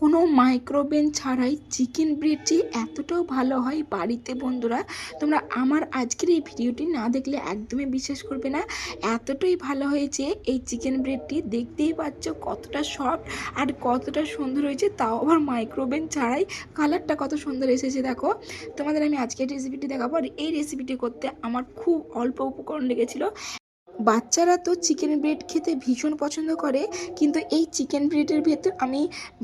কোনো মাইক্রোওভেন ছাড়াই chicken bread যে এতটাও ভালো হয় বাড়িতে, বন্ধুরা। তোমরা আমার আজকের এই ভিডিওটি না দেখলে একদমই বিশ্বাস করবে না। এতটাই ভালো হয়েছে এই চিকেন ব্রেডটি দেখতেই পাচ্ছ কতটা সফট আর কতটা সুন্দর হয়েছে, তাও আবার মাইক্রোওভেন ছাড়াই। কালারটা কত সুন্দর এসেছে, দেখো। তোমাদের আমি আজকের রেসিপিটি দেখাবো। আর এই রেসিপিটি করতে আমার খুব অল্প উপকরণ লেগেছিলো। বাচ্চারা তো চিকেন ব্রেড খেতে ভীষণ পছন্দ করে, কিন্তু এই চিকেন ব্রেডের ভেতর আমি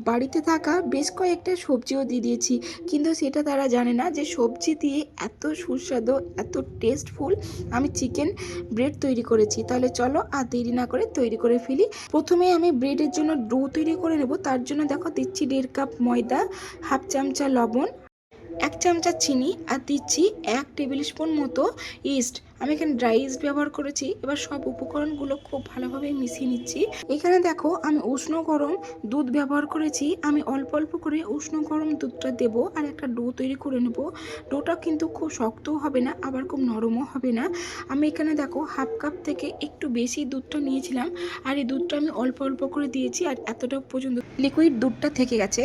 বাড়িতে থাকা বেশ কয়েকটা সবজিও দিয়ে দিয়েছি। কিন্তু সেটা তারা জানে না যে সবজি দিয়ে এত সুস্বাদু, এত টেস্টফুল আমি চিকেন ব্রেড তৈরি করেছি। তাহলে চলো আর দেরি না করে তৈরি করে ফেলি। প্রথমে আমি ব্রেডের জন্য ডো তৈরি করে নেব। তার জন্য দেখো দিচ্ছি দেড় কাপ ময়দা হাফ চামচা লবণ এক চামচা চিনি আর দিচ্ছি এক টেবিল স্পুন মতো ইস্ট আমি এখানে ড্রাই ইস্ট ব্যবহার করেছি। এবার সব উপকরণগুলো খুব ভালোভাবে মিশিয়ে নিচ্ছি। এখানে দেখো, আমি উষ্ণ গরম দুধ ব্যবহার করেছি। আমি অল্প অল্প করে উষ্ণ গরম দুধটা দেব আর একটা ডো তৈরি করে নেব। ডোটা কিন্তু খুব শক্তও হবে না, আবার খুব নরমও হবে না। আমি এখানে দেখো, হাফ কাপ থেকে একটু বেশি দুধটা নিয়েছিলাম। আর এই দুধটা আমি অল্প অল্প করে দিয়েছি আর এতটা পর্যন্ত লিকুইড দুধটা থেকে গেছে।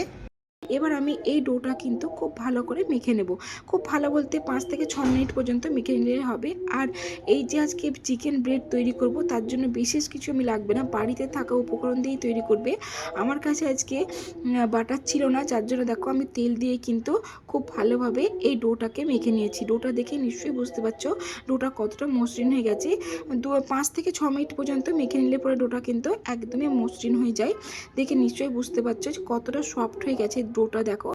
এবার আমি এই ডোটা কিন্তু খুব ভালো করে মেখে নেব। খুব ভালো বলতে পাঁচ থেকে ছ মিনিট পর্যন্ত মেখে নিলে হবে। আর এই যে আজকে চিকেন ব্রেড তৈরি করব, তার জন্য বিশেষ কিছু আমি লাগবে না। বাড়িতে থাকা উপকরণ দিয়েই তৈরি করবে। আমার কাছে আজকে বাটার ছিল না, যার জন্য দেখো আমি তেল দিয়ে কিন্তু খুব ভালোভাবে এই ডোটাকে মেখে নিয়েছি। ডোটা দেখে নিশ্চয়ই বুঝতে পারছ, ডোটা কতটা মসৃণ হয়ে গেছে। দু, পাঁচ থেকে ছ মিনিট পর্যন্ত মেখে নিলে পরে ডোটা কিন্তু একদমই মসৃণ হয়ে যায়। দেখে নিশ্চয়ই বুঝতে পারছ কতটা সফট হয়ে গেছে। ডোটা দেখো।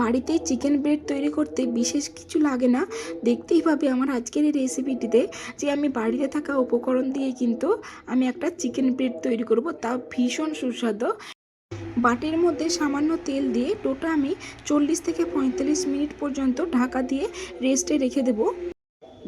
বাড়িতে চিকেন ব্রেড তৈরি করতে বিশেষ কিছু লাগে না। দেখতেই পাবে আমার আজকের এই রেসিপিটিতে যে আমি বাড়িতে থাকা উপকরণ দিয়ে কিন্তু আমি একটা চিকেন ব্রেড তৈরি করব। তা ভীষণ সুস্বাদু। বাটির মধ্যে সামান্য তেল দিয়ে টোটা আমি চল্লিশ থেকে পঁয়তাল্লিশ মিনিট পর্যন্ত ঢাকা দিয়ে রেস্টে রেখে দেবো।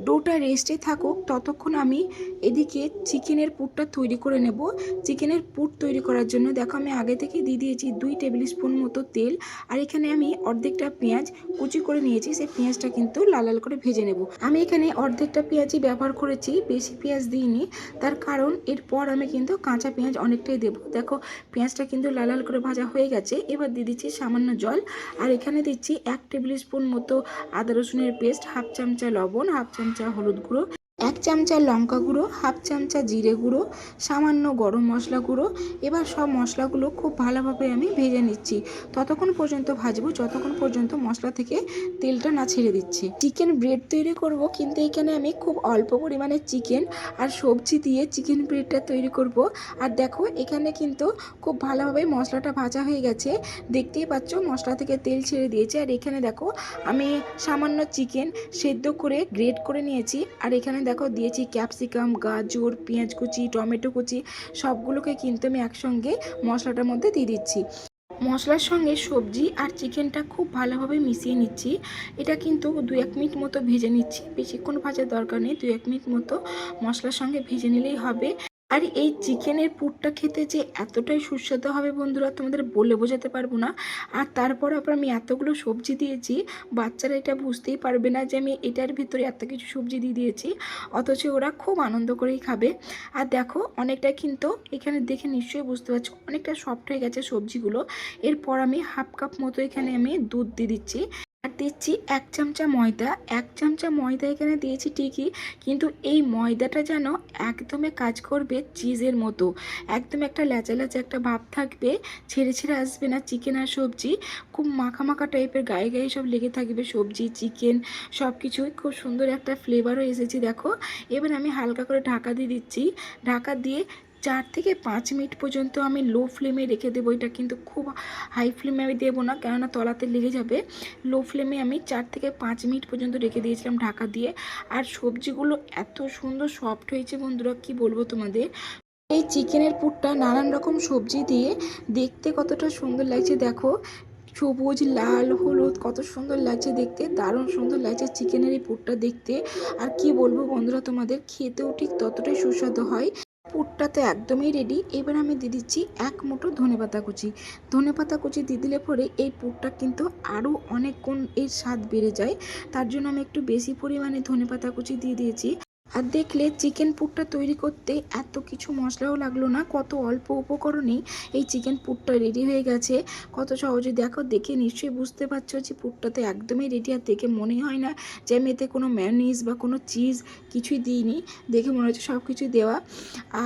ডোটা রেস্টে থাকুক, ততক্ষণ আমি এদিকে চিকেনের পুরটা তৈরি করে নেব। চিকেনের পুর তৈরি করার জন্য দেখো আমি আগে থেকে দিয়ে দিয়েছি দুই টেবিল স্পুন মতো তেল, আর এখানে আমি অর্ধেকটা পেঁয়াজ কুচি করে নিয়েছি, সেই পেঁয়াজটা কিন্তু লাল লাল করে ভেজে নেব। আমি এখানে অর্ধেকটা পেঁয়াজই ব্যবহার করেছি, বেশি পেঁয়াজ দিইনি, তার কারণ এরপর আমি কিন্তু কাঁচা পেঁয়াজ অনেকটাই দেবো। দেখো পেঁয়াজটা কিন্তু লাল লাল করে ভাজা হয়ে গেছে, এবার দিয়ে দিচ্ছি সামান্য জল, আর এখানে দিচ্ছি এক টেবিল স্পুন মতো আদা রসুনের পেস্ট, হাফ চামচা লবণ, হাফ চামচা হলুদ গুঁড়ো এক চামচা লঙ্কা গুঁড়ো, হাফ চামচা জিরে গুঁড়ো, সামান্য গরম মশলা গুঁড়ো। এবার সব মশলাগুলো খুব ভালোভাবে আমি ভেজে নিচ্ছি। ততক্ষণ পর্যন্ত ভাজবো, যতক্ষণ পর্যন্ত মশলা থেকে তেলটা না ছেড়ে দিচ্ছি। চিকেন ব্রেড তৈরি করব, কিন্তু এখানে আমি খুব অল্প পরিমাণে চিকেন আর সবজি দিয়ে চিকেন ব্রেডটা তৈরি করব। আর দেখো, এখানে কিন্তু খুব ভালোভাবে মশলাটা ভাজা হয়ে গেছে। দেখতেই পাচ্ছ, মশলা থেকে তেল ছেড়ে দিয়েছে। আর এখানে দেখো, আমি সামান্য চিকেন সেদ্ধ করে, গ্রেট করে নিয়েছি। আর এখানে দেখো দিয়েছি ক্যাপসিকাম, গাজর, পেঁয়াজ কুচি, টমেটো কুচি, সবগুলোকে কিন্তু আমি একসঙ্গে মশলাটার মধ্যে দিয়ে দিচ্ছি। মশলার সঙ্গে সবজি আর চিকেনটা খুব ভালোভাবে মিশিয়ে নিচ্ছি। এটা কিন্তু দু এক মিনিট মতো ভেজে নিচ্ছি। বেশিক্ষণ ভাজার দরকার নেই দু এক মিনিট মতো মশলার সঙ্গে ভেজে নিলেই হবে। আর এই চিকেনের পুরটা খেতে যে এতটাই সুস্বাদু হবে বন্ধুরা, তোমাদের বলে বোঝাতে পারব না। আর তারপর আবার আমি এতগুলো সবজি দিয়েছি, বাচ্চারা এটা বুঝতেই পারবে না যে আমি এটার ভিতরে এত কিছু সবজি দিয়ে দিয়েছি, অথচ ওরা খুব আনন্দ করেই খাবে। আর দেখো, অনেকটা কিন্তু এখানে দেখে নিশ্চয়ই বুঝতে পারছ, অনেকটা সফট হয়ে গেছে সবজিগুলো। এরপর আমি হাফ কাপ মতো এখানে আমি দুধ দিয়ে দিচ্ছি। আর দিচ্ছি এক চামচা ময়দা, এক চামচা ময়দা এখানে দিয়েছি ঠিকই, কিন্তু এই ময়দাটা যেন একদমে কাজ করবে চিজের মতো। একদম একটা ল্যাচা ল্যাচা একটা ভাব থাকবে, ছেড়ে ছেড়ে আসবে না চিকেন আর সবজি। খুব মাখা মাখা টাইপের গায়ে গায়ে সব লেগে থাকবে সবজি, চিকেন সব কিছুই খুব সুন্দর একটা ফ্লেভারও এসেছে, দেখো। এবার আমি হালকা করে ঢাকা দিয়ে দিচ্ছি। ঢাকা দিয়ে চার থেকে পাঁচ মিনিট পর্যন্ত আমি লো ফ্লেমে রেখে দেবো। এটা কিন্তু খুব হাই ফ্লেমে আমি দেবো না, কেননা তলাতে লেগে যাবে। লো ফ্লেমে আমি চার থেকে পাঁচ মিনিট পর্যন্ত রেখে দিয়েছিলাম ঢাকা দিয়ে। আর সবজিগুলো এত সুন্দর সফট হয়েছে বন্ধুরা, কি বলব তোমাদের? এই চিকেনের পুরটা নানান রকম সবজি দিয়ে দেখতে কতটা সুন্দর লাগছে দেখো। সবুজ, লাল, হলুদ, কত সুন্দর লাগছে দেখতে, দারুণ সুন্দর লাগছে চিকেনের এই পুরটা দেখতে। আর কি বলব বন্ধুরা তোমাদের, খেতেও ঠিক ততটাই সুস্বাদু হয়। পুরটা তো একদমই রেডি এবার আমি দিয়ে দিচ্ছি এক মুঠো ধনে পাতা কুচি। ধনে পাতা কুচি দিয়ে দিলে পরে এই পুরটা কিন্তু আরও অনেকক্ষণ এর স্বাদ বেড়ে যায়। তার জন্য আমি একটু বেশি পরিমাণে ধনে পাতা কুচি দিয়ে দিয়েছি। আর দেখলে চিকেন পুরটা তৈরি করতে এত কিছু মশলাও লাগল না, কত অল্প উপকরণেই এই চিকেন পুরটা রেডি হয়ে গেছে। কত সহজে দেখো, দেখে নিশ্চয়ই বুঝতে পারছ যে পুরটাতে একদমই রেডি আর দেখে মনে হয় না যে আমি এতে কোনো ম্যানিজ বা কোনো চিজ কিছুই দিইনি। দেখে মনে হচ্ছে সব কিছুই দেওয়া।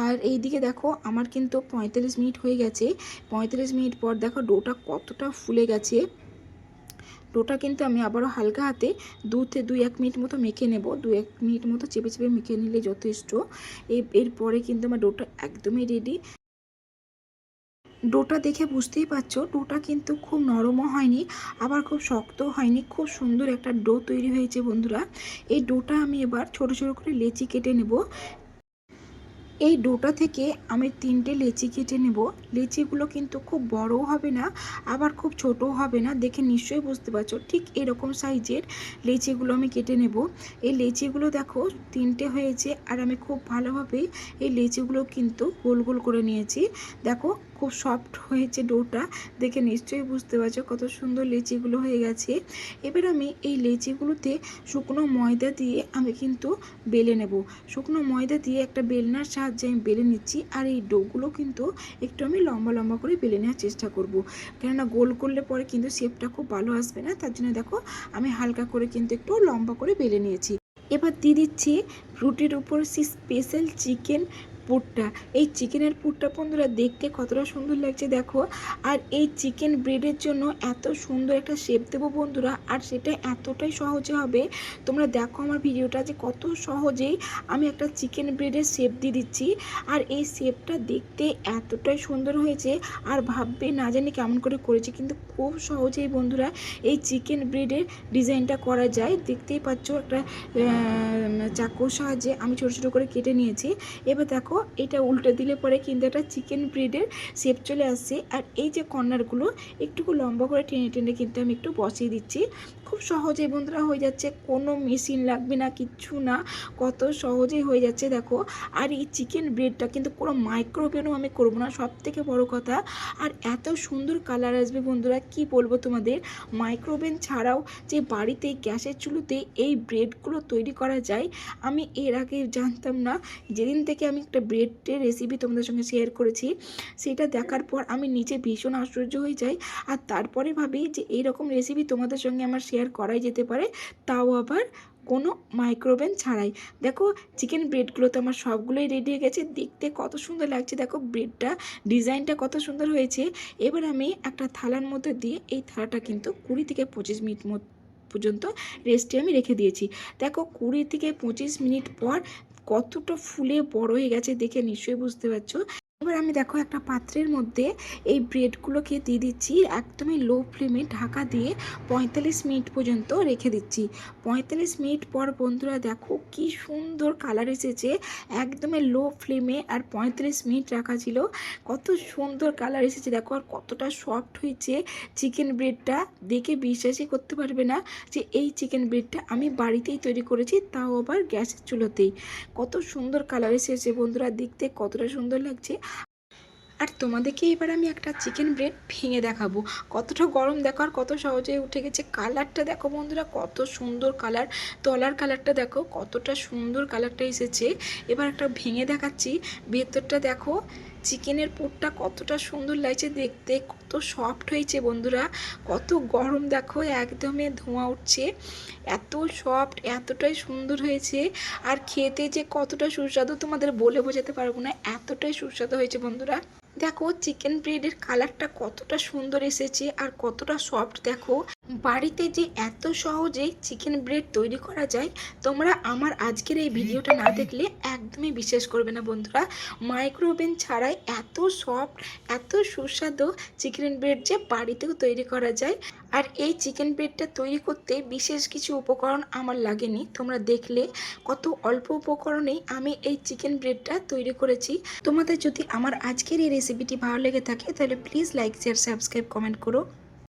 আর এই দিকে দেখো, আমার কিন্তু পঁয়তাল্লিশ মিনিট হয়ে গেছে। পঁয়তাল্লিশ মিনিট পর দেখো ডোটা কতটা ফুলে গেছে। ডোটা কিন্তু আমি আবারও হালকা হাতে দু থেকে দুই এক মিনিট মতো মেখে নেব। দু এক মিনিট মতো চেপে চেপে মেখে নিলে যথেষ্ট। এরপরে কিন্তু আমার ডোটা একদমই রেডি ডোটা দেখে বুঝতেই পারছ, ডোটা কিন্তু খুব নরমও হয়নি, আবার খুব শক্ত হয়নি, খুব সুন্দর একটা ডো তৈরি হয়েছে বন্ধুরা। এই ডোটা আমি এবার ছোট ছোট করে লেচি কেটে নেব। এই ডোটা থেকে আমি তিনটে লেচি কেটে নেব। লেচিগুলো কিন্তু খুব বড়ও হবে না, আবার খুব ছোটও হবে না, দেখে নিশ্চয়ই বুঝতে পারছ। ঠিক এরকম সাইজের লেচিগুলো আমি কেটে নেব। এই লেচিগুলো দেখো, তিনটে হয়েছে, আর আমি খুব ভালোভাবে এই লেচিগুলো কিন্তু গোল গোল করে নিয়েছি। দেখো খুব সফট হয়েছে ডোটা, দেখে নিশ্চয়ই বুঝতে পারছ কত সুন্দর লেচিগুলো হয়ে গেছে। এবার আমি এই লেচিগুলোতে শুকনো ময়দা দিয়ে আমি কিন্তু বেলে নেব। শুকনো ময়দা দিয়ে একটা বেলনার সাহায্যে আমি বেলে নিচ্ছি আর এই ডোগুলো কিন্তু একটু আমি লম্বা লম্বা করে বেলে নেওয়ার চেষ্টা করব। কেননা গোল করলে পরে কিন্তু শেপটা খুব ভালো আসবে না, তার জন্য দেখো আমি হালকা করে কিন্তু একটু লম্বা করে বেলে নিয়েছি। এবার দিয়ে দিচ্ছি রুটির উপর সেই স্পেশাল চিকেন পুরটা, এই চিকেনের পুরটা বন্ধুরা দেখতে কতটা সুন্দর লাগছে দেখো। আর এই চিকেন ব্রেডের জন্য এত সুন্দর একটা শেপ দেবো বন্ধুরা, আর সেটা এতটাই সহজে হবে। তোমরা দেখো আমার ভিডিওটা যে কত সহজেই আমি একটা চিকেন ব্রেডের শেপ দিয়ে দিচ্ছি। আর এই শেপটা দেখতে এতটাই সুন্দর হয়েছে, আর ভাববে না জানি কেমন করে করেছি, কিন্তু খুব সহজেই বন্ধুরা এই চিকেন ব্রেডের ডিজাইনটা করা যায়। দেখতেই পাচ্ছ একটা চাকুর সাহায্যে আমি ছোটো ছোটো করে কেটে নিয়েছি। এবার দেখো এটা উল্টে দিলে পরে কিন্তু একটা চিকেন ব্রেডের শেপ চলে আসছে। আর এই যে কর্নারগুলো একটুকু লম্বা করে টেনে টেনে কিন্তু আমি একটু বসিয়ে দিচ্ছি। খুব সহজেই বন্ধুরা হয়ে যাচ্ছে, কোনো মেশিন লাগবে না, কিচ্ছু না, কত সহজেই হয়ে যাচ্ছে দেখো। আর এই চিকেন ব্রেডটা কিন্তু কোনো মাইক্রোওভেনও আমি করব না সব থেকে বড় কথা। আর এত সুন্দর কালার আসবে বন্ধুরা, কি বলব তোমাদের? মাইক্রোওভেন ছাড়াও যে বাড়িতে গ্যাসের চুলোতে এই ব্রেডগুলো তৈরি করা যায়, আমি এর আগে জানতাম না। যেদিন থেকে আমি একটা ব্রেডের রেসিপি তোমাদের সঙ্গে শেয়ার করেছি, সেটা দেখার পর আমি নিজে ভীষণ আশ্চর্য হয়ে যাই। আর তারপরে ভাবি যে এইরকম রেসিপি তোমাদের সঙ্গে আমার শেয়ার করাই যেতে পারে, তাও আবার কোনো মাইক্রোওভেন ছাড়াই। দেখো চিকেন ব্রেডগুলো তো আমার সবগুলোই রেডি হয়ে গেছে, দেখতে কত সুন্দর লাগছে। দেখো ব্রেডটা ডিজাইনটা কত সুন্দর হয়েছে। এবার আমি একটা থালার মধ্যে দিয়ে এই থালাটা কিন্তু কুড়ি থেকে পঁচিশ মিনিট পর্যন্ত রেস্টে আমি রেখে দিয়েছি। দেখো, কুড়ি থেকে পঁচিশ মিনিট পর কতটা ফুলে বড় হয়ে গেছে দেখে নিশ্চয়ই বুঝতে পারছ। এবার আমি দেখো একটা পাত্রের মধ্যে এই ব্রেডগুলোকে দিয়ে দিচ্ছি, একদমই লো ফ্লেমে ঢাকা দিয়ে পঁয়তাল্লিশ মিনিট পর্যন্ত রেখে দিচ্ছি। পঁয়তাল্লিশ মিনিট পর বন্ধুরা দেখো কি সুন্দর কালার এসেছে, একদমই লো ফ্লেমে আর পঁয়তাল্লিশ মিনিট রাখা ছিল। কত সুন্দর কালার এসেছে, দেখো আর কতটা সফট হয়েছে চিকেন ব্রেডটা দেখে বিশ্বাসই করতে পারবে না যে এই চিকেন ব্রেডটা আমি বাড়িতেই তৈরি করেছি, তাও আবার গ্যাসের চুলোতেই। কত সুন্দর কালার এসেছে বন্ধুরা, দেখতে কতটা সুন্দর লাগছে। আর তোমাদেরকে এবার আমি একটা চিকেন ব্রেড ভেঙে দেখাবো। কতটা গরম দেখো আর কত সহজে উঠে গেছে। কালারটা দেখো বন্ধুরা, কত সুন্দর কালার তলার কালারটা দেখো, কতটা সুন্দর কালারটা এসেছে। এবার একটা ভেঙে দেখাচ্ছি। ভেতরটা দেখো চিকেনের পুরটা কতটা সুন্দর লাগছে দেখতে, কত সফট হয়েছে বন্ধুরা। কত গরম দেখো, একদমে ধোঁয়া উঠছে। এত সফট এতটাই সুন্দর হয়েছে। আর খেতে যে কতটা সুস্বাদু তোমাদের বলে বোঝাতে পারব না, এতটাই সুস্বাদু হয়েছে বন্ধুরা। দেখো চিকেন ব্রেডের কালারটা কতটা সুন্দর এসেছে আর কতটা সফট দেখো। বাড়িতে যে এত সহজে চিকেন ব্রেড তৈরি করা যায়, তোমরা আমার আজকের এই ভিডিওটা না দেখলে একদমই বিশ্বাস করবে না বন্ধুরা। মাইক্রোওভেন ছাড়াই এত সফট এত সুস্বাদু চিকেন ব্রেড যে বাড়িতেও তৈরি করা যায়। আর এই চিকেন ব্রেডটা তৈরি করতে বিশেষ কিছু উপকরণ আমার লাগেনি, তোমরা দেখলে কত অল্প উপকরণেই আমি এই চিকেন ব্রেডটা তৈরি করেছি। তোমাদের যদি আমার আজকের এই রেসিপিটি ভালো লেগে থাকে, তাহলে please like share subscribe comment করো।